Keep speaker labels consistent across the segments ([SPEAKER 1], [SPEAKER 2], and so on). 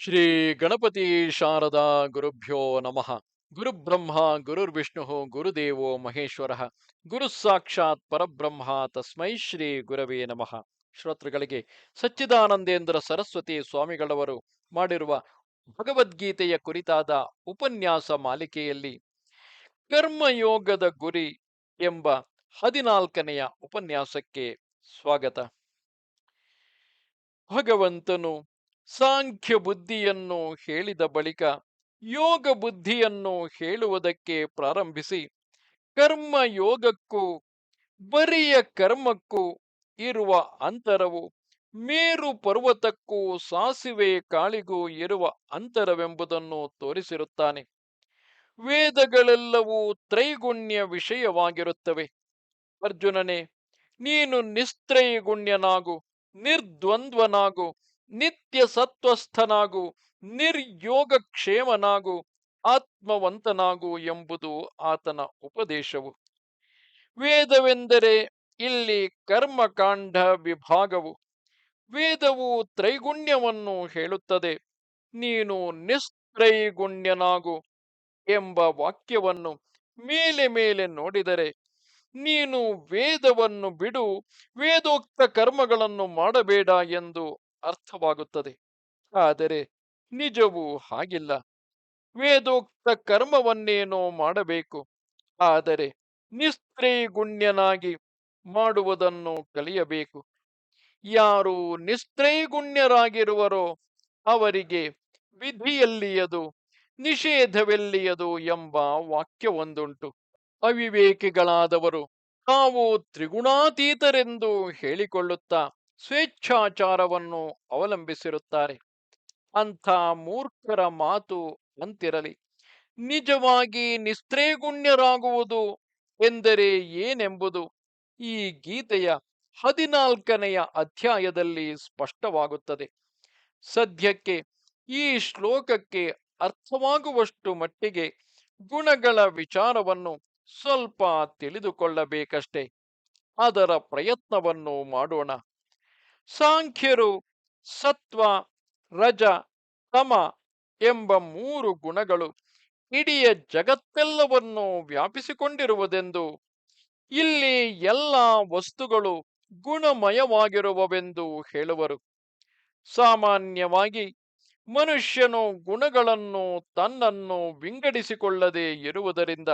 [SPEAKER 1] ಶ್ರೀ ಗಣಪತಿ ಶಾರದಾ ಗುರುಭ್ಯೋ ನಮಃ. ಗುರುಬ್ರಹ್ಮ, ಗುರುರ್ವಿಷ್ಣು, ಗುರುದೇವೋ ಮಹೇಶ್ವರ. ಗುರು ಸಾಕ್ಷಾತ್ ಪರಬ್ರಹ್ಮ ತಸ್ಮೈ ಶ್ರೀ ಗುರವೇ ನಮಃ. ಶ್ರೋತೃಗಳಿಗೆ ಸಚ್ಚಿದಾನಂದೇಂದ್ರ ಸರಸ್ವತಿ ಸ್ವಾಮಿಗಳವರು ಮಾಡಿರುವ ಭಗವದ್ಗೀತೆಯ ಕುರಿತಾದ ಉಪನ್ಯಾಸ ಮಾಲಿಕೆಯಲ್ಲಿ ಕರ್ಮಯೋಗದ ಗುರಿ ಎಂಬ ಹದಿನಾಲ್ಕನೆಯ ಉಪನ್ಯಾಸಕ್ಕೆ ಸ್ವಾಗತ. ಭಗವಂತನು ಸಾಂಖ್ಯ ಬುದ್ಧಿಯನ್ನು ಹೇಳಿದ ಬಳಿಕ ಯೋಗ ಬುದ್ಧಿಯನ್ನು ಹೇಳುವುದಕ್ಕೆ ಪ್ರಾರಂಭಿಸಿ, ಕರ್ಮ ಯೋಗಕ್ಕೂ ಬರಿಯ ಕರ್ಮಕ್ಕೂ ಇರುವ ಅಂತರವು ಮೇರು ಪರ್ವತಕ್ಕೂ ಸಾಸಿವೆ ಕಾಳಿಗೂ ಇರುವ ಅಂತರವೆಂಬುದನ್ನು ತೋರಿಸಿರುತ್ತಾನೆ. ವೇದಗಳೆಲ್ಲವೂ ತ್ರೈಗುಣ್ಯ ವಿಷಯವಾಗಿರುತ್ತವೆ. ಅರ್ಜುನನೇ, ನೀನು ನಿಸ್ತ್ರೈಗುಣ್ಯನಾಗು, ನಿರ್ದ್ವಂದ್ವನಾಗು ನಿತ್ಯ ಸತ್ವಸ್ಥನಾಗು, ನಿರ್ಯೋಗ ಕ್ಷೇಮನಾಗು, ಆತ್ಮವಂತನಾಗು ಎಂಬುದು ಆತನ ಉಪದೇಶವು. ವೇದವೆಂದರೆ ಇಲ್ಲಿ ಕರ್ಮಕಾಂಡ ವಿಭಾಗವು. ವೇದವು ತ್ರೈಗುಣ್ಯವನ್ನು ಹೇಳುತ್ತದೆ. ನೀನು ನಿಸ್ತ್ರೈಗುಣ್ಯನಾಗು ಎಂಬ ವಾಕ್ಯವನ್ನು ಮೇಲೆ ಮೇಲೆ ನೋಡಿದರೆ, ನೀನು ವೇದವನ್ನು ಬಿಡು, ವೇದೋಕ್ತ ಕರ್ಮಗಳನ್ನು ಮಾಡಬೇಡ ಎಂದು ಅರ್ಥವಾಗುತ್ತದೆ. ಆದರೆ ನಿಜವೂ ಹಾಗಿಲ್ಲ. ವೇದೋಕ್ತ ಕರ್ಮವನ್ನೇನೋ ಮಾಡಬೇಕು. ಆದರೆ ನಿಸ್ತ್ರೈಗುಣ್ಯನಾಗಿ ಮಾಡುವುದನ್ನು ಕಲಿಯಬೇಕು. ಯಾರು ನಿಸ್ತ್ರೈಗುಣ್ಯರಾಗಿರುವರೋ ಅವರಿಗೆ ವಿಧಿಯಲ್ಲಿಯದು, ನಿಷೇಧವೆಲ್ಲಿಯದು ಎಂಬ ವಾಕ್ಯವೊಂದುಂಟು. ಅವಿವೇಕಿಗಳಾದವರು ತಾವು ತ್ರಿಗುಣಾತೀತರೆಂದು ಹೇಳಿಕೊಳ್ಳುತ್ತಾ ಸ್ವೇಚ್ಛಾಚಾರವನ್ನು ಅವಲಂಬಿಸಿರುತ್ತಾರೆ. ಅಂಥ ಮೂರ್ಖರ ಮಾತು ಅಂತಿರಲಿ. ನಿಜವಾಗಿ ನಿಸ್ತ್ರೇಗುಣ್ಯರಾಗುವುದು ಎಂದರೆ ಏನೆಂಬುದು ಈ ಗೀತೆಯ ಹದಿನಾಲ್ಕನೆಯ ಅಧ್ಯಾಯದಲ್ಲಿ ಸ್ಪಷ್ಟವಾಗುತ್ತದೆ. ಸದ್ಯಕ್ಕೆ ಈ ಶ್ಲೋಕಕ್ಕೆ ಅರ್ಥವಾಗುವಷ್ಟು ಮಟ್ಟಿಗೆ ಗುಣಗಳ ವಿಚಾರವನ್ನು ಸ್ವಲ್ಪ ತಿಳಿದುಕೊಳ್ಳಬೇಕಷ್ಟೆ. ಅದರ ಪ್ರಯತ್ನವನ್ನು ಮಾಡೋಣ. ಸಾಂಖ್ಯರು ಸತ್ವ, ರಜ, ತಮ ಎಂಬ ಮೂರು ಗುಣಗಳು ಇಡಿಯ ಜಗತ್ತೆಲ್ಲವನ್ನು ವ್ಯಾಪಿಸಿಕೊಂಡಿರುವುದೆಂದು, ಇಲ್ಲಿ ಎಲ್ಲ ವಸ್ತುಗಳು ಗುಣಮಯವಾಗಿರುವವೆಂದು ಹೇಳುವರು. ಸಾಮಾನ್ಯವಾಗಿ ಮನುಷ್ಯನು ಗುಣಗಳನ್ನು ತನ್ನನ್ನು ವಿಂಗಡಿಸಿಕೊಳ್ಳದೆ ಇರುವುದರಿಂದ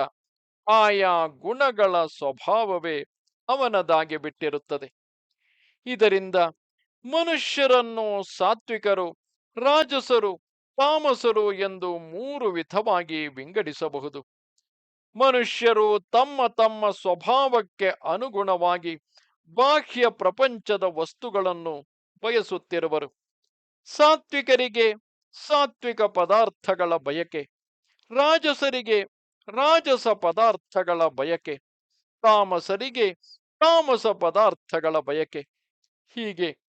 [SPEAKER 1] ಆಯಾ ಗುಣಗಳ ಸ್ವಭಾವವೇ ಅವನದಾಗಿ ಬಿಟ್ಟಿರುತ್ತದೆ ಇದರಿಂದ ಮನುಷ್ಯರನ್ನು ಸಾತ್ವಿಕರು, ರಾಜಸರು, ತಾಮಸರು ಎಂದು ಮೂರು ವಿಧವಾಗಿ ವಿಂಗಡಿಸಬಹುದು. ಮನುಷ್ಯರು ತಮ್ಮ ತಮ್ಮ ಸ್ವಭಾವಕ್ಕೆ ಅನುಗುಣವಾಗಿ ಬಾಹ್ಯ ಪ್ರಪಂಚದ ವಸ್ತುಗಳನ್ನು ಬಯಸುತ್ತಿರುವರು. ಸಾತ್ವಿಕರಿಗೆ ಸಾತ್ವಿಕ ಪದಾರ್ಥಗಳ ಬಯಕೆ, ರಾಜಸರಿಗೆ ರಾಜಸ ಪದಾರ್ಥಗಳ ಬಯಕೆ, ತಾಮಸರಿಗೆ ತಾಮಸ ಪದಾರ್ಥಗಳ ಬಯಕೆ. ಹೀಗೆ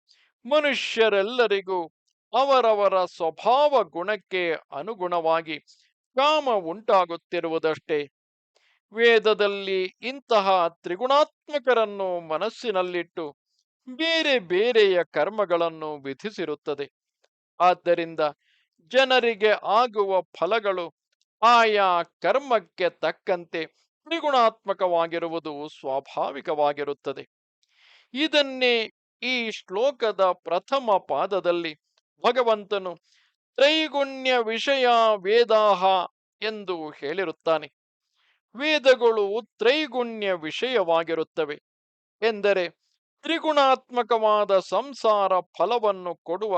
[SPEAKER 1] ಮನುಷ್ಯರೆಲ್ಲರಿಗೂ ಅವರವರ ಸ್ವಭಾವ ಗುಣಕ್ಕೆ ಅನುಗುಣವಾಗಿ ಕಾಮ ಉಂಟಾಗುತ್ತಿರುವುದಷ್ಟೇ. ವೇದದಲ್ಲಿ ಇಂತಹ ತ್ರಿಗುಣಾತ್ಮಕರನ್ನು ಮನಸ್ಸಿನಲ್ಲಿಟ್ಟು ಬೇರೆ ಬೇರೆಯ ಕರ್ಮಗಳನ್ನು ವಿಧಿಸಿರುತ್ತದೆ. ಆದ್ದರಿಂದ ಜನರಿಗೆ ಆಗುವ ಫಲಗಳು ಆಯಾ ಕರ್ಮಕ್ಕೆ ತಕ್ಕಂತೆ ತ್ರಿಗುಣಾತ್ಮಕವಾಗಿರುವುದು ಸ್ವಾಭಾವಿಕವಾಗಿರುತ್ತದೆ. ಇದನ್ನೇ ಈ ಶ್ಲೋಕದ ಪ್ರಥಮ ಪಾದದಲ್ಲಿ ಭಗವಂತನು ತ್ರೈಗುಣ್ಯ ವಿಷಯ ವೇದಾಹ ಎಂದು ಹೇಳಿರುತ್ತಾನೆ. ವೇದಗಳು ತ್ರೈಗುಣ್ಯ ವಿಷಯವಾಗಿರುತ್ತವೆ. ಎಂದರೆ ತ್ರಿಗುಣಾತ್ಮಕವಾದ ಸಂಸಾರ ಫಲವನ್ನು ಕೊಡುವ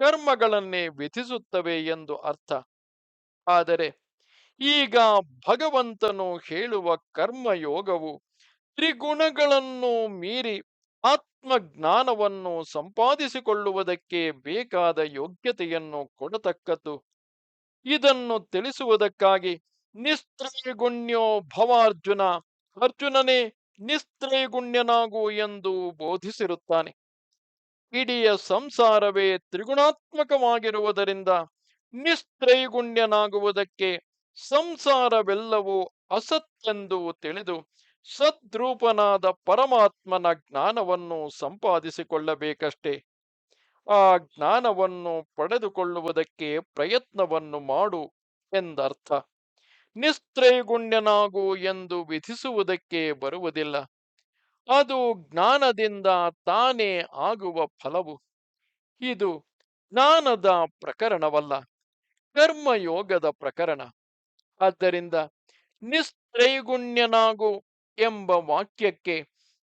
[SPEAKER 1] ಕರ್ಮಗಳನ್ನೇ ವಿಧಿಸುತ್ತವೆ ಎಂದು ಅರ್ಥ. ಆದರೆ ಈಗ ಭಗವಂತನು ಹೇಳುವ ಕರ್ಮಯೋಗವು ತ್ರಿಗುಣಗಳನ್ನು ಮೀರಿ ಆತ್ಮಜ್ಞಾನವನ್ನು ಸಂಪಾದಿಸಿಕೊಳ್ಳುವುದಕ್ಕೆ ಬೇಕಾದ ಯೋಗ್ಯತೆಯನ್ನು ಕೊಡತಕ್ಕದ್ದು. ಇದನ್ನು ತಿಳಿಸುವುದಕ್ಕಾಗಿ ನಿಸ್ತ್ರೈಗುಣ್ಯೋ ಭವಾರ್ಜುನ ಅರ್ಜುನನೇ ನಿಸ್ತ್ರೈಗುಣ್ಯನಾಗು ಎಂದು ಬೋಧಿಸಿರುತ್ತಾನೆ. ಇಡಿಯ ಸಂಸಾರವೇ ತ್ರಿಗುಣಾತ್ಮಕವಾಗಿರುವುದರಿಂದ ನಿಸ್ತ್ರೈಗುಣ್ಯನಾಗುವುದಕ್ಕೆ ಸಂಸಾರವೆಲ್ಲವೂ ಅಸತ್ಯೆಂದು ತಿಳಿದು ಸದ್ರೂಪನಾದ ಪರಮಾತ್ಮನ ಜ್ಞಾನವನ್ನು ಸಂಪಾದಿಸಿಕೊಳ್ಳಬೇಕಷ್ಟೇ. ಆ ಜ್ಞಾನವನ್ನು ಪಡೆದುಕೊಳ್ಳುವುದಕ್ಕೆ ಪ್ರಯತ್ನವನ್ನು ಮಾಡು ಎಂದರ್ಥ. ನಿಸ್ತ್ರೈಗುಣ್ಯನಾಗು ಎಂದು ವಿಧಿಸುವುದಕ್ಕೆ ಬರುವುದಿಲ್ಲ. ಅದು ಜ್ಞಾನದಿಂದ ತಾನೇ ಆಗುವ ಫಲವು. ಇದು ಜ್ಞಾನದ ಪ್ರಕರಣವಲ್ಲ, ಕರ್ಮಯೋಗದ ಪ್ರಕರಣ. ಆದ್ದರಿಂದ ನಿಸ್ತ್ರೈಗುಣ್ಯನಾಗು ಎಂಬ ವಾಕ್ಯಕ್ಕೆ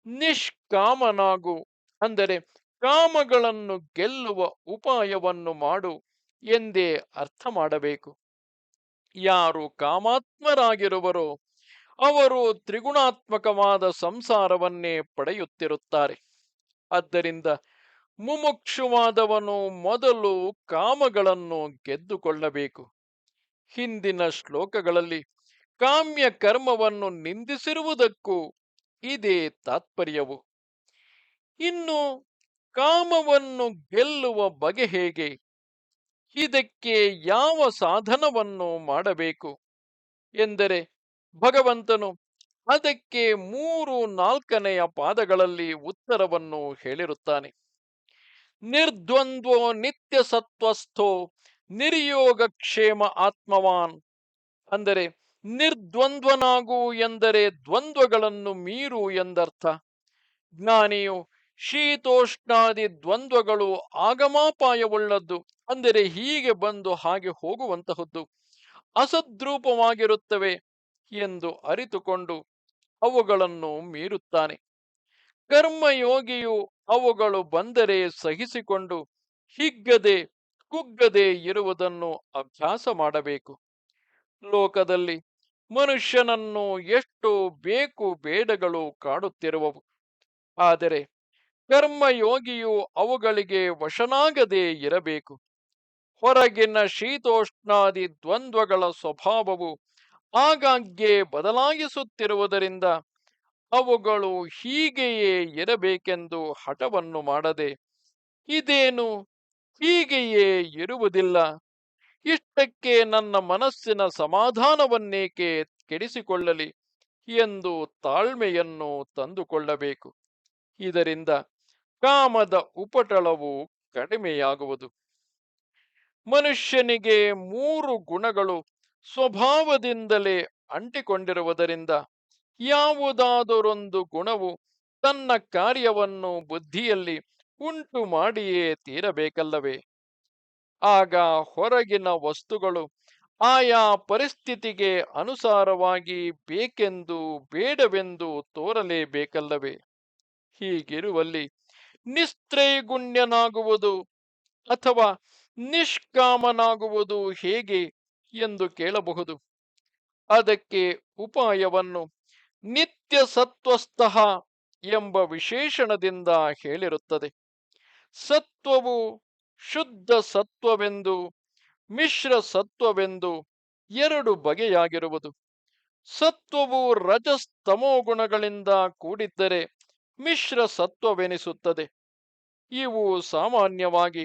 [SPEAKER 1] ನಿಷ್ಕಾಮನಾಗು. ಅಂದರೆ ಕಾಮಗಳನ್ನು ಗೆಲ್ಲುವ ಉಪಾಯವನ್ನು ಮಾಡು ಎಂದೇ ಅರ್ಥ ಮಾಡಬೇಕು. ಯಾರು ಕಾಮಾತ್ಮರಾಗಿರುವರೋ ಅವರು ತ್ರಿಗುಣಾತ್ಮಕವಾದ ಸಂಸಾರವನ್ನೇ ಪಡೆಯುತ್ತಿರುತ್ತಾರೆ. ಆದ್ದರಿಂದ ಮುಮುಕ್ಷುವಾದವನು ಮೊದಲು ಕಾಮಗಳನ್ನು ಗೆದ್ದುಕೊಳ್ಳಬೇಕು. ಹಿಂದಿನ ಶ್ಲೋಕಗಳಲ್ಲಿ ಕಾಮ್ಯ ಕರ್ಮವನ್ನು ನಿಂದಿಸಿರುವುದಕ್ಕೂ ಇದೇ ತಾತ್ಪರ್ಯವು. ಇನ್ನು ಕಾಮವನ್ನು ಗೆಲ್ಲುವ ಬಗೆ ಹೇಗೆ? ಇದಕ್ಕೆ ಯಾವ ಸಾಧನವನ್ನು ಮಾಡಬೇಕು? ಎಂದರೆ ಭಗವಂತನು ಅದಕ್ಕೆ ಮೂರು ನಾಲ್ಕನೆಯ ಪಾದಗಳಲ್ಲಿ ಉತ್ತರವನ್ನು ಹೇಳಿರುತ್ತಾನೆ. ನಿರ್ದ್ವಂದ್ವೋ ನಿತ್ಯ ಸತ್ವಸ್ಥೋ ನಿರ್ಯೋಗ ಕ್ಷೇಮ ಆತ್ಮವಾನ್. ಅಂದರೆ ನಿರ್ದ್ವಂದ್ವನಾಗು ಎಂದರೆ ದ್ವಂದ್ವಗಳನ್ನು ಮೀರು ಎಂದರ್ಥ. ಜ್ಞಾನಿಯು ಶೀತೋಷ್ಣಾದಿ ದ್ವಂದ್ವಗಳು ಆಗಮಾಪಾಯವುಳ್ಳದ್ದು, ಅಂದರೆ ಹೀಗೆ ಬಂದು ಹಾಗೆ ಹೋಗುವಂತಹದ್ದು, ಅಸದ್ರೂಪವಾಗಿರುತ್ತವೆ ಎಂದು ಅರಿತುಕೊಂಡು ಅವುಗಳನ್ನು ಮೀರುತ್ತಾನೆ. ಕರ್ಮಯೋಗಿಯು ಅವುಗಳು ಬಂದರೆ ಸಹಿಸಿಕೊಂಡು ಹಿಗ್ಗದೆ ಕುಗ್ಗದೆ ಇರುವುದನ್ನು ಅಭ್ಯಾಸ ಮಾಡಬೇಕು. ಲೋಕದಲ್ಲಿ ಮನುಷ್ಯನನ್ನು ಎಷ್ಟು ಬೇಕು ಬೇಡಗಳು ಕಾಡುತ್ತಿರುವವು. ಆದರೆ ಕರ್ಮಯೋಗಿಯು ಅವುಗಳಿಗೆ ವಶನಾಗದೇ ಇರಬೇಕು. ಹೊರಗಿನ ಶೀತೋಷ್ಣಾದಿ ದ್ವಂದ್ವಗಳ ಸ್ವಭಾವವು ಆಗಾಗ್ಗೆ ಬದಲಾಯಿಸುತ್ತಿರುವುದರಿಂದ ಅವುಗಳು ಹೀಗೆಯೇ ಇರಬೇಕೆಂದು ಹಠವನ್ನು ಮಾಡದೆ, ಇದೇನು ಹೀಗೆಯೇ ಇರುವುದಿಲ್ಲ. ಇಷ್ಟಕ್ಕೆ ನನ್ನ ಮನಸ್ಸಿನ ಸಮಾಧಾನವನ್ನೇಕೆ ಕೆಡಿಸಿಕೊಳ್ಳಲಿ ಎಂದು ತಾಳ್ಮೆಯನ್ನು ತಂದುಕೊಳ್ಳಬೇಕು. ಇದರಿಂದ ಕಾಮದ ಉಪಟಳವು ಕಡಿಮೆಯಾಗುವುದು. ಮನುಷ್ಯನಿಗೆ ಮೂರು ಗುಣಗಳು ಸ್ವಭಾವದಿಂದಲೇ ಅಂಟಿಕೊಂಡಿರುವುದರಿಂದ ಯಾವುದಾದರೊಂದು ಗುಣವು ತನ್ನ ಕಾರ್ಯವನ್ನು ಬುದ್ಧಿಯಲ್ಲಿ ಉಂಟು ಮಾಡಿಯೇ ತೀರಬೇಕಲ್ಲವೇ? ಆಗ ಹೊರಗಿನ ವಸ್ತುಗಳು ಆಯಾ ಪರಿಸ್ಥಿತಿಗೆ ಅನುಸಾರವಾಗಿ ಬೇಕೆಂದು ಬೇಡವೆಂದು ತೋರಲೇಬೇಕಲ್ಲವೇ? ಹೀಗಿರುವಲ್ಲಿ ನಿಸ್ತ್ರೈಗುಣ್ಯನಾಗುವುದು ಅಥವಾ ನಿಷ್ಕಾಮನಾಗುವುದು ಹೇಗೆ ಎಂದು ಕೇಳಬಹುದು. ಅದಕ್ಕೆ ಉಪಾಯವನ್ನು ನಿತ್ಯ ಸತ್ವಸ್ತಃ ಎಂಬ ವಿಶೇಷಣದಿಂದ ಹೇಳಿರುತ್ತದೆ. ಸತ್ವವು ಶುದ್ಧ ಸತ್ವವೆಂದು, ಮಿಶ್ರ ಸತ್ವವೆಂದು ಎರಡು ಬಗೆಯಾಗಿರುವುದು. ಸತ್ವವು ರಜಸ್ತಮೋ ಗುಣಗಳಿಂದ ಕೂಡಿದ್ದರೆ ಮಿಶ್ರ ಸತ್ವವೆನಿಸುತ್ತದೆ. ಇವು ಸಾಮಾನ್ಯವಾಗಿ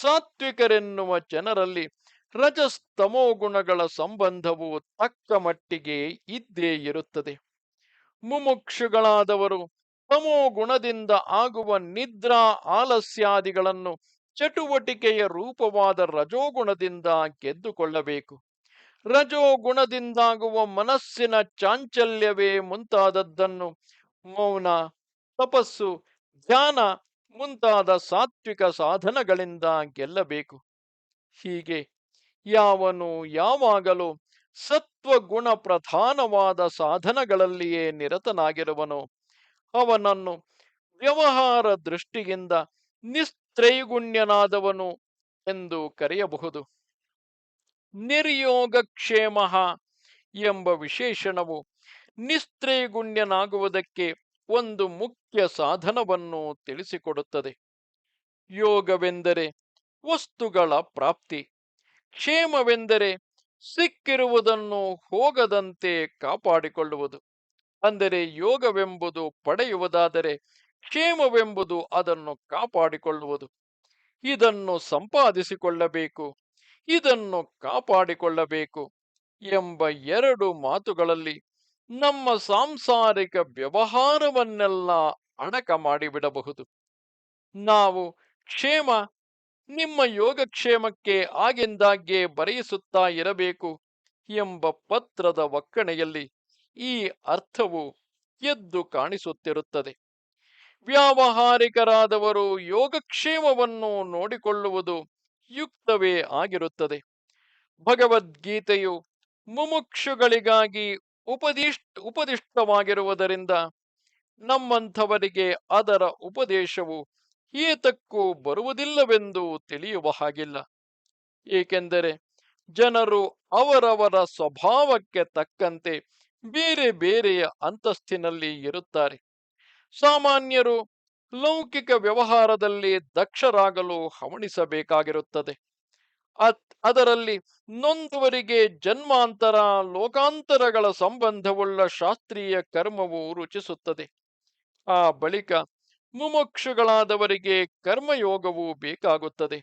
[SPEAKER 1] ಸಾತ್ವಿಕರೆನ್ನುವ ಜನರಲ್ಲಿ ರಜಸ್ತಮೋ ಗುಣಗಳ ಸಂಬಂಧವು ತಕ್ಕ ಮಟ್ಟಿಗೆ ಇದ್ದೇ ಇರುತ್ತದೆ. ಮುಮುಕ್ಷುಗಳಾದವರು ತಮೋ ಗುಣದಿಂದ ಆಗುವ ನಿದ್ರಾ ಆಲಸ್ಯಾದಿಗಳನ್ನು ಚಟುವಟಿಕೆಯ ರೂಪವಾದ ರಜೋಗುಣದಿಂದ ಗೆದ್ದುಕೊಳ್ಳಬೇಕು. ರಜೋಗುಣದಿಂದಾಗುವ ಮನಸ್ಸಿನ ಚಾಂಚಲ್ಯವೇ ಮುಂತಾದದ್ದನ್ನು ಮೌನ, ತಪಸ್ಸು, ಧ್ಯಾನ ಮುಂತಾದ ಸಾತ್ವಿಕ ಸಾಧನಗಳಿಂದ ಗೆಲ್ಲಬೇಕು. ಹೀಗೆ ಯಾವನು ಯಾವಾಗಲೂ ಸತ್ವಗುಣ ಪ್ರಧಾನವಾದ ಸಾಧನಗಳಲ್ಲಿಯೇ ನಿರತನಾಗಿರುವನು. ಅವನನ್ನು ವ್ಯವಹಾರ ದೃಷ್ಟಿಯಿಂದ ನಿಸ್ತ್ರೈಗುಣ್ಯನಾದವನು ಎಂದು ಕರೆಯಬಹುದು. ನಿರ್ಯೋಗ ನಿರ್ಯೋಗಕ್ಷೇಮ ಎಂಬ ವಿಶೇಷಣವು ನಿಸ್ತ್ರೈಗುಣ್ಯನಾಗುವುದಕ್ಕೆ ಒಂದು ಮುಖ್ಯ ಸಾಧನವನ್ನು ತಿಳಿಸಿಕೊಡುತ್ತದೆ. ಯೋಗವೆಂದರೆ ವಸ್ತುಗಳ ಪ್ರಾಪ್ತಿ, ಕ್ಷೇಮವೆಂದರೆ ಸಿಕ್ಕಿರುವುದನ್ನು ಹೋಗದಂತೆ ಕಾಪಾಡಿಕೊಳ್ಳುವುದು, ಅಂದರೆ ಯೋಗವೆಂಬುದು ಪಡೆಯುವುದಾದರೆ ಕ್ಷೇಮವೆಂಬುದು ಅದನ್ನು ಕಾಪಾಡಿಕೊಳ್ಳುವುದು. ಇದನ್ನು ಸಂಪಾದಿಸಿಕೊಳ್ಳಬೇಕು. ಇದನ್ನು ಕಾಪಾಡಿಕೊಳ್ಳಬೇಕು ಎಂಬ ಎರಡು ಮಾತುಗಳಲ್ಲಿ ನಮ್ಮ ಸಾಂಸಾರಿಕ ವ್ಯವಹಾರವನ್ನೆಲ್ಲ ಅಣಕ ಮಾಡಿಬಿಡಬಹುದು. ನಾವು ಕ್ಷೇಮ, ನಿಮ್ಮ ಯೋಗಕ್ಷೇಮಕ್ಕೆ ಆಗಿಂದಾಗ್ಗೆ ಬರೆಯಿಸುತ್ತಾ ಇರಬೇಕು ಎಂಬ ಪತ್ರದ ಒಕ್ಕಣೆಯಲ್ಲಿ ಈ ಅರ್ಥವು ಎದ್ದು ಕಾಣಿಸುತ್ತಿರುತ್ತದೆ. ವ್ಯಾವಹಾರಿಕರಾದವರು ಯೋಗಕ್ಷೇಮವನ್ನು ನೋಡಿಕೊಳ್ಳುವುದು ಯುಕ್ತವೇ ಆಗಿರುತ್ತದೆ. ಭಗವದ್ಗೀತೆಯು ಮುಮುಕ್ಷುಗಳಿಗಾಗಿ ಉಪದಿಷ್ಟ ಉಪದಿಷ್ಟವಾಗಿರುವುದರಿಂದ ನಮ್ಮಂಥವರಿಗೆ ಅದರ ಉಪದೇಶವು ಏತಕ್ಕೂ ಬರುವುದಿಲ್ಲವೆಂದು ತಿಳಿಯುವ ಹಾಗಿಲ್ಲ. ಏಕೆಂದರೆ ಜನರು ಅವರವರ ಸ್ವಭಾವಕ್ಕೆ ತಕ್ಕಂತೆ ಬೇರೆ ಬೇರೆಯ ಅಂತಸ್ತಿನಲ್ಲಿ ಇರುತ್ತಾರೆ. ಸಾಮಾನ್ಯರು ಲೌಕಿಕ ವ್ಯವಹಾರದಲ್ಲಿ ದಕ್ಷರಾಗಲು ಹವಣಿಸಬೇಕಾಗಿರುತ್ತದೆ. ಅದರಲ್ಲಿ ನೊಂದುವರಿಗೆ ಜನ್ಮಾಂತರ, ಲೋಕಾಂತರಗಳ ಸಂಬಂಧವುಳ್ಳ ಶಾಸ್ತ್ರೀಯ ಕರ್ಮವು ರುಚಿಸುತ್ತದೆ. ಆ ಬಳಿಕ ಮುಮುಕ್ಷುಗಳಾದವರಿಗೆ ಕರ್ಮಯೋಗವು ಬೇಕಾಗುತ್ತದೆ.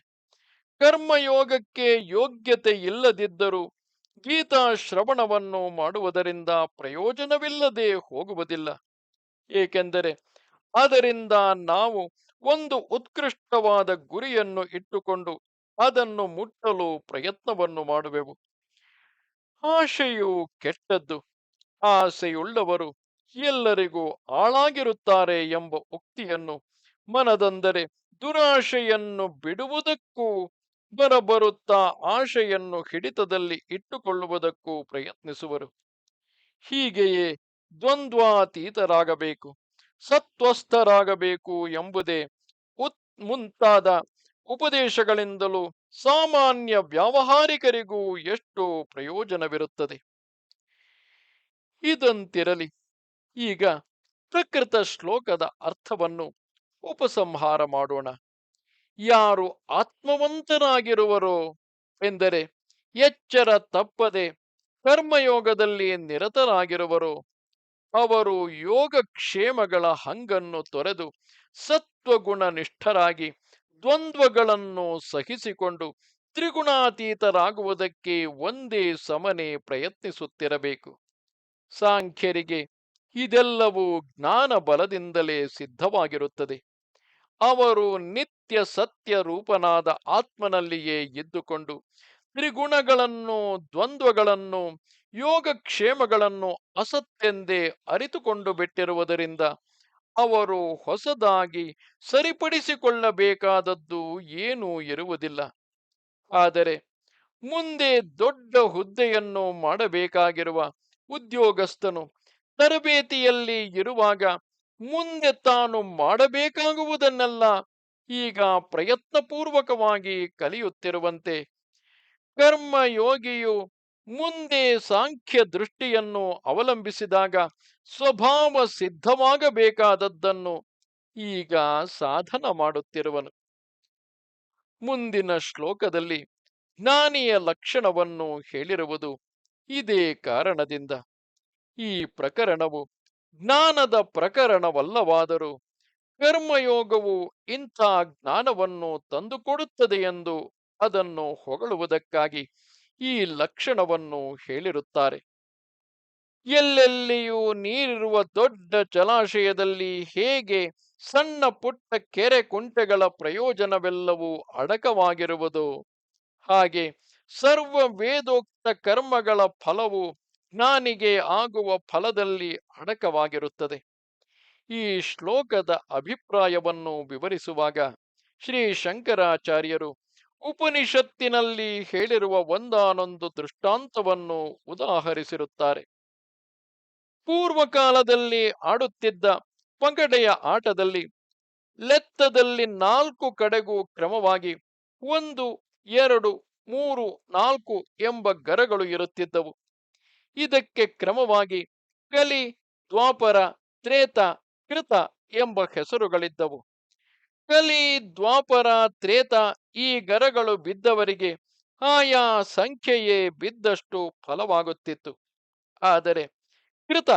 [SPEAKER 1] ಕರ್ಮಯೋಗಕ್ಕೆ ಯೋಗ್ಯತೆ ಇಲ್ಲದಿದ್ದರೂ ಗೀತಾ ಶ್ರವಣವನ್ನು ಮಾಡುವುದರಿಂದ ಪ್ರಯೋಜನವಿಲ್ಲದೆ ಹೋಗುವುದಿಲ್ಲ. ಏಕೆಂದರೆ ಅದರಿಂದ ನಾವು ಒಂದು ಉತ್ಕೃಷ್ಟವಾದ ಗುರಿಯನ್ನು ಇಟ್ಟುಕೊಂಡು ಅದನ್ನು ಮುಟ್ಟಲು ಪ್ರಯತ್ನವನ್ನು ಮಾಡುವೆವು. ಆಶೆಯು ಕೆಟ್ಟದ್ದು. ಆಸೆಯುಳ್ಳವರು ಎಲ್ಲರಿಗೂ ಆಳಾಗಿರುತ್ತಾರೆ ಎಂಬ ಉಕ್ತಿಯನ್ನು ಮನದಂದರೆ ದುರಾಶೆಯನ್ನು ಬಿಡುವುದಕ್ಕೂ ಬರಬರುತ್ತಾ ಆಶೆಯನ್ನು ಹಿಡಿತದಲ್ಲಿ ಇಟ್ಟುಕೊಳ್ಳುವುದಕ್ಕೂ ಪ್ರಯತ್ನಿಸುವರು. ಹೀಗೆಯೇ ದ್ವಂದ್ವಾತೀತರಾಗಬೇಕು. ಸತ್ವಸ್ಥರಾಗಬೇಕು ಎಂಬುದೇ ಉತ್, ಮುಂತಾದ ಉಪದೇಶಗಳಿಂದಲೂ ಸಾಮಾನ್ಯ ವ್ಯಾವಹಾರಿಕರಿಗೂ ಎಷ್ಟು ಪ್ರಯೋಜನವಿರುತ್ತದೆ. ಇದಂತಿರಲಿ. ಈಗ ಪ್ರಕೃತ ಶ್ಲೋಕದ ಅರ್ಥವನ್ನು ಉಪಸಂಹಾರ ಮಾಡೋಣ. ಯಾರು ಆತ್ಮವಂತರಾಗಿರುವರೋ ಎಂದರೆ ಎಚ್ಚರ ತಪ್ಪದೆ ಕರ್ಮಯೋಗದಲ್ಲಿ ನಿರತರಾಗಿರುವರೋ ಅವರು ಯೋಗಕ್ಷೇಮಗಳ ಹಂಗನ್ನು ತೊರೆದು ಸತ್ವಗುಣ ನಿಷ್ಠರಾಗಿ ದ್ವಂದ್ವಗಳನ್ನು ಸಹಿಸಿಕೊಂಡು ತ್ರಿಗುಣಾತೀತರಾಗುವುದಕ್ಕೆ ಒಂದೇ ಸಮನೆ ಪ್ರಯತ್ನಿಸುತ್ತಿರಬೇಕು. ಸಾಂಖ್ಯರಿಗೆ ಇದೆಲ್ಲವೂ ಜ್ಞಾನ ಬಲದಿಂದಲೇ ಸಿದ್ಧವಾಗಿರುತ್ತದೆ. ಅವರು ನಿತ್ಯ ಸತ್ಯ ರೂಪನಾದ ಆತ್ಮನಲ್ಲಿಯೇ ಇದ್ದುಕೊಂಡು ತ್ರಿಗುಣಗಳನ್ನು, ದ್ವಂದ್ವಗಳನ್ನು ಯೋಗಕ್ಷೇಮಗಳನ್ನು ಅಸತ್ತೆಂದೇ ಅರಿತುಕೊಂಡು ಬಿಟ್ಟಿರುವುದರಿಂದ ಅವರು ಹೊಸದಾಗಿ ಸರಿಪಡಿಸಿಕೊಳ್ಳಬೇಕಾದದ್ದು ಏನೂ ಇರುವುದಿಲ್ಲ. ಆದರೆ ಮುಂದೆ ದೊಡ್ಡ ಹುದ್ದೆಯನ್ನು ಮಾಡಬೇಕಾಗಿರುವ ಉದ್ಯೋಗಸ್ಥನು ತರಬೇತಿಯಲ್ಲಿ ಇರುವಾಗ ಮುಂದೆ ತಾನು ಮಾಡಬೇಕಾಗುವುದನ್ನೆಲ್ಲ, ಈಗ ಪ್ರಯತ್ನಪೂರ್ವಕವಾಗಿ ಕಲಿಯುತ್ತಿರುವಂತೆ ಕರ್ಮಯೋಗಿಯು ಮುಂದೆ ಸಾಂಖ್ಯ ದೃಷ್ಟಿಯನ್ನು ಅವಲಂಬಿಸಿದಾಗ ಸ್ವಭಾವ ಸಿದ್ಧವಾಗಬೇಕಾದದ್ದನ್ನು ಈಗ ಸಾಧನ ಮಾಡುತ್ತಿರುವನು. ಮುಂದಿನ ಶ್ಲೋಕದಲ್ಲಿ ಜ್ಞಾನಿಯ ಲಕ್ಷಣವನ್ನು ಹೇಳಿರುವುದು ಇದೇ ಕಾರಣದಿಂದ. ಈ ಪ್ರಕರಣವು ಜ್ಞಾನದ ಪ್ರಕರಣವಲ್ಲವಾದರೂ ಕರ್ಮಯೋಗವು ಇಂಥ ಜ್ಞಾನವನ್ನು ತಂದುಕೊಡುತ್ತದೆ ಎಂದು ಅದನ್ನು ಹೊಗಳುವುದಕ್ಕಾಗಿ ಈ ಲಕ್ಷಣವನ್ನು ಹೇಳಿರುತ್ತಾರೆ. ಎಲ್ಲೆಲ್ಲಿಯೂ ನೀರಿರುವ ದೊಡ್ಡ ಜಲಾಶಯದಲ್ಲಿ ಹೇಗೆ ಸಣ್ಣ ಪುಟ್ಟ ಕೆರೆ ಕುಂಟೆಗಳ ಪ್ರಯೋಜನವೆಲ್ಲವೂ ಅಡಕವಾಗಿರುವುದು, ಹಾಗೆ ಸರ್ವ ವೇದೋಕ್ತ ಕರ್ಮಗಳ ಫಲವು ಜ್ಞಾನಿಗೆ ಆಗುವ ಫಲದಲ್ಲಿ ಅಡಕವಾಗಿರುತ್ತದೆ. ಈ ಶ್ಲೋಕದ ಅಭಿಪ್ರಾಯವನ್ನು ವಿವರಿಸುವಾಗ ಶ್ರೀ ಶಂಕರಾಚಾರ್ಯರು ಉಪನಿಷತ್ತಿನಲ್ಲಿ ಹೇಳಿರುವ ಒಂದಾನೊಂದು ದೃಷ್ಟಾಂತವನ್ನು ಉದಾಹರಿಸಿರುತ್ತಾರೆ. ಪೂರ್ವಕಾಲದಲ್ಲಿ ಆಡುತ್ತಿದ್ದ ಪಗಡೆಯ ಆಟದಲ್ಲಿ ಲೆತ್ತದಲ್ಲಿ ನಾಲ್ಕು ಕಡೆಗೂ ಕ್ರಮವಾಗಿ ಒಂದು, ಎರಡು, ಮೂರು, ನಾಲ್ಕು ಎಂಬ ಗರಗಳು ಇರುತ್ತಿದ್ದವು. ಇದಕ್ಕೆ ಕ್ರಮವಾಗಿ ಕಲಿ, ದ್ವಾಪರ, ತ್ರೇತ, ಕೃತ ಎಂಬ ಹೆಸರುಗಳಿದ್ದವು. ಕಲಿ ದ್ವಾಪರ ತ್ರೇತ ಈ ಗರಗಳು ಬಿದ್ದವರಿಗೆ ಆಯಾ ಸಂಖ್ಯೆಯೇ ಬಿದ್ದಷ್ಟು ಫಲವಾಗುತ್ತಿತ್ತು. ಆದರೆ ಕೃತ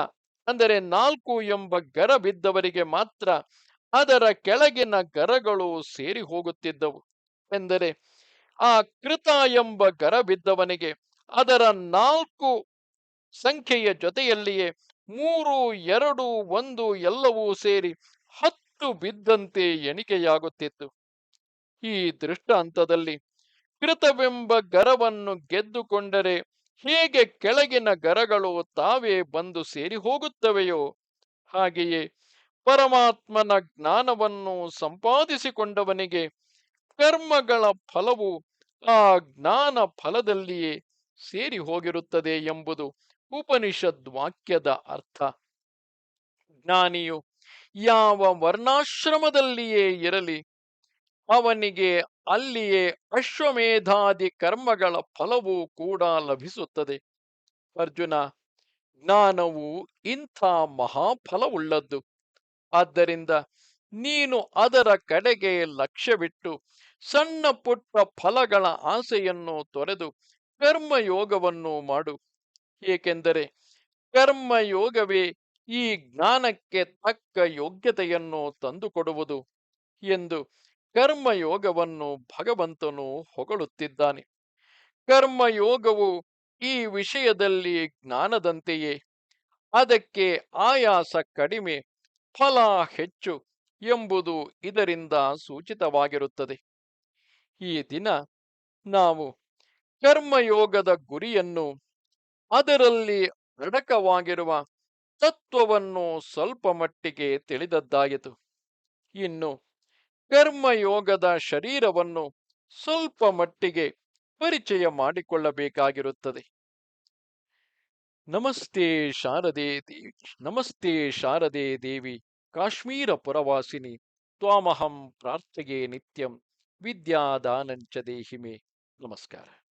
[SPEAKER 1] ಅಂದರೆ ನಾಲ್ಕು ಎಂಬ ಗರ ಬಿದ್ದವರಿಗೆ ಮಾತ್ರ ಅದರ ಕೆಳಗಿನ ಗರಗಳು ಸೇರಿ ಹೋಗುತ್ತಿದ್ದವು. ಎಂದರೆ ಆ ಕೃತ ಎಂಬ ಗರ ಬಿದ್ದವನಿಗೆ ಅದರ ನಾಲ್ಕು ಸಂಖ್ಯೆಯ ಜೊತೆಯಲ್ಲಿಯೇ ಮೂರು, ಎರಡು, ಒಂದು ಎಲ್ಲವೂ ಸೇರಿ ಹತ್ತು ಬಿದ್ದಂತೆ ಎಣಿಕೆಯಾಗುತ್ತಿತ್ತು. ಈ ದೃಷ್ಟಾಂತದಲ್ಲಿ ಕೃತವೆಂಬ ಗರವನ್ನು ಗೆದ್ದುಕೊಂಡರೆ ಹೇಗೆ ಕೆಳಗಿನ ಗರಗಳು ತಾವೇ ಬಂದು ಸೇರಿ ಹೋಗುತ್ತವೆಯೋ, ಹಾಗೆಯೇ ಪರಮಾತ್ಮನ ಜ್ಞಾನವನ್ನು ಸಂಪಾದಿಸಿಕೊಂಡವನಿಗೆ ಕರ್ಮಗಳ ಫಲವು ಆ ಜ್ಞಾನ ಫಲದಲ್ಲಿಯೇ ಸೇರಿ ಹೋಗಿರುತ್ತದೆ ಎಂಬುದು ಉಪನಿಷದ್ ವಾಕ್ಯದ ಅರ್ಥ. ಜ್ಞಾನಿಯು ಯಾವ ವರ್ಣಾಶ್ರಮದಲ್ಲಿಯೇ ಇರಲಿ, ಅವನಿಗೆ ಅಲ್ಲಿಯೇ ಅಶ್ವಮೇಧಾದಿ ಕರ್ಮಗಳ ಫಲವೂ ಕೂಡ ಲಭಿಸುತ್ತದೆ. ಅರ್ಜುನ, ಜ್ಞಾನವು ಇಂಥ ಮಹಾಫಲವುಳ್ಳದ್ದು. ಆದ್ದರಿಂದ ನೀನು ಅದರ ಕಡೆಗೆ ಲಕ್ಷ್ಯವಿಟ್ಟು ಸಣ್ಣ ಪುಟ್ಟ ಫಲಗಳ ಆಸೆಯನ್ನು ತೊರೆದು ಕರ್ಮಯೋಗವನ್ನು ಮಾಡು. ಏಕೆಂದರೆ ಕರ್ಮಯೋಗವೇ ಈ ಜ್ಞಾನಕ್ಕೆ ತಕ್ಕ ಯೋಗ್ಯತೆಯನ್ನು ತಂದುಕೊಡುವುದು ಎಂದು ಕರ್ಮಯೋಗವನ್ನು ಭಗವಂತನು ಹೊಗಳುತ್ತಿದ್ದಾನೆ. ಕರ್ಮಯೋಗವು ಈ ವಿಷಯದಲ್ಲಿ ಜ್ಞಾನದಂತೆಯೇ. ಅದಕ್ಕೆ ಆಯಾಸ ಕಡಿಮೆ, ಫಲ ಹೆಚ್ಚು ಎಂಬುದು ಇದರಿಂದ ಸೂಚಿತವಾಗಿರುತ್ತದೆ. ಈ ದಿನ ನಾವು ಕರ್ಮಯೋಗದ ಗುರಿಯನ್ನು ಅದರಲ್ಲಿ ಅಡಕವಾಗಿರುವ ತತ್ವವನ್ನು ಸ್ವಲ್ಪ ಮಟ್ಟಿಗೆ ತಿಳಿದದ್ದಾಯಿತು. ಇನ್ನು ಕರ್ಮಯೋಗದ ಶರೀರವನ್ನು ಸ್ವಲ್ಪ ಮಟ್ಟಿಗೆ ಪರಿಚಯ ಮಾಡಿಕೊಳ್ಳಬೇಕಾಗಿರುತ್ತದೆ. ನಮಸ್ತೆ ಶಾರದೆ ದೇವಿ, ನಮಸ್ತೆ ಶಾರದೆ ದೇವಿ, ಕಾಶ್ಮೀರ ಪುರವಾಸಿನಿ, ತ್ವಾಮಹಂ ಪ್ರಾರ್ಥೆಗೆ ನಿತ್ಯಂ, ವಿದ್ಯಾದಾನಂಚ ದೇಹಿಮೆ. ನಮಸ್ಕಾರ.